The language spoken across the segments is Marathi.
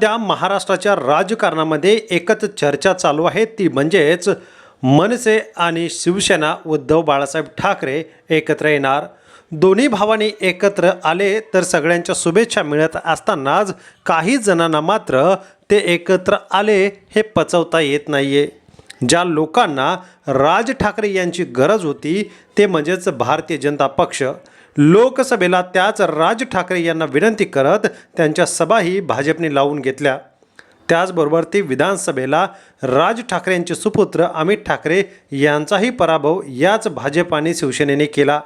सध्या महाराष्ट्राच्या राजकारणामध्ये एकच चर्चा चालू आहे. ती म्हणजेच मनसे आणि शिवसेना उद्धव बाळासाहेब ठाकरे एकत्र येणार. दोन्ही भावांनी एकत्र आले तर सगळ्यांच्या शुभेच्छा मिळत असतानाच काही जणांना मात्र ते एकत्र आले हे पचवता येत नाही आहे ज्या लोकांना राज ठाकरे यांची गरज होती ते म्हणजेच भारतीय जनता पक्ष. लोकसभेला त्याच राज ठाकरे यांना विनंती करत त्यांच्या सभाही भाजपने लावून घेतल्या. त्याचबरोबर ती विधानसभेला राज ठाकरेंचे सुपुत्र अमित ठाकरे यांचाही पराभव याच भाजप आणि शिवसेनेने केला.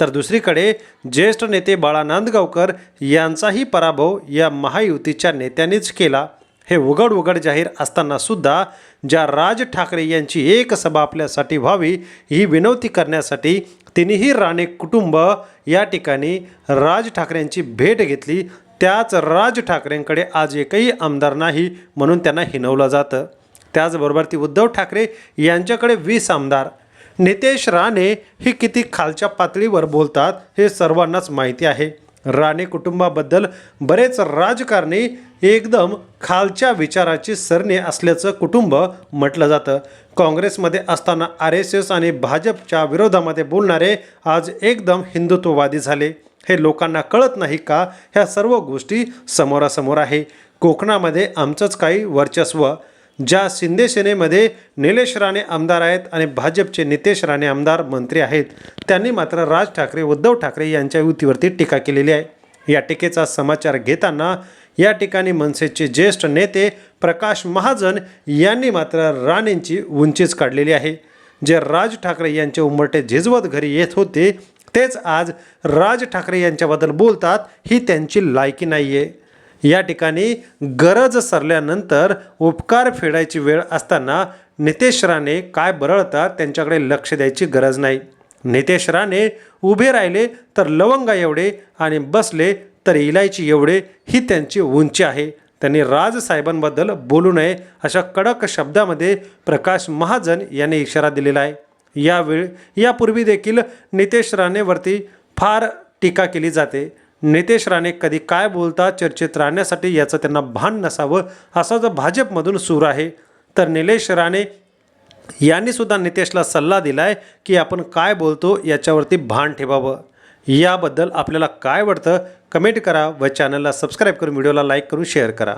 तर दुसरीकडे ज्येष्ठ नेते बाळा नांदगावकर यांचाही पराभव या महायुतीच्या नेत्यांनीच केला. हे उघड उघड जाहीर असताना सुद्धा ज्या राज ठाकरे यांची एक सभा आपल्यासाठी व्हावी ही विनंती करण्यासाठी तिन्ही राणे कुटुंब या ठिकाणी राज ठाकरेंची भेट घेतली. त्याच राज ठाकरेंकडे आज एकही आमदार नाही म्हणून त्यांना हिनवलं जातं. त्याचबरोबर ती उद्धव ठाकरे यांच्याकडे वीस आमदार. नितेश राणे हे किती खालच्या पातळीवर बोलतात हे सर्वांनाच माहिती आहे. राणे कुटुंबाबद्दल बरेच राजकारणी एकदम खालच्या विचाराची सरणी असल्याचं कुटुंब म्हटलं जातं. काँग्रेसमध्ये असताना आर एस एस आणि भाजपच्या विरोधामध्ये बोलणारे आज एकदम हिंदुत्ववादी झाले. हे लोकांना कळत नाही का? ह्या सर्व गोष्टी समोरासमोर आहे. कोकणामध्ये आमचंच काही वर्चस्व ज्या शिंदे सेनेमध्ये निलेश राणे आमदार आहेत आणि भाजपचे नितेश राणे आमदार मंत्री आहेत त्यांनी मात्र राज ठाकरे उद्धव ठाकरे यांच्या युतीवरती टीका केलेली आहे. या टीकेचा समाचार घेताना या ठिकाणी मनसेचे ज्येष्ठ नेते प्रकाश महाजन यांनी मात्र राणेंची उंचीच काढलेली आहे. जे राज ठाकरे यांचे उंबरटे झिजवत घरी येत होते तेच आज राज ठाकरे यांच्याबद्दल बोलतात ही त्यांची लायकी नाही आहे या ठिकाणी गरज सरल्यानंतर उपकार फेडायची वेळ असताना नितेश राणे काय बरळतात त्यांच्याकडे लक्ष द्यायची गरज नाही. नितेश राणे उभे राहिले तर लवंगा एवढे आणि बसले तर इलायची एवढे ही त्यांची उंची आहे. त्यांनी राजसाहेबांबद्दल बोलू नये अशा कडक शब्दामध्ये प्रकाश महाजन यांनी इशारा दिलेला आहे. यावेळी यापूर्वी देखील नितेश राणेवरती फार टीका केली जाते. नितेश राणे कधी काय बोलतात चर्चेत राहण्यासाठी याचं त्यांना भान नसावं असा जो भाजपमधून सूर आहे तर निलेश राणे यांनी सुद्धा नितेशला सल्ला दिला आहे की आपण काय बोलतो याच्यावरती भान ठेवावं. याबद्दल आपल्याला काय वाटतं कमेंट करा व चॅनलला सबस्क्राईब करून व्हिडिओला लाईक करून शेअर करा.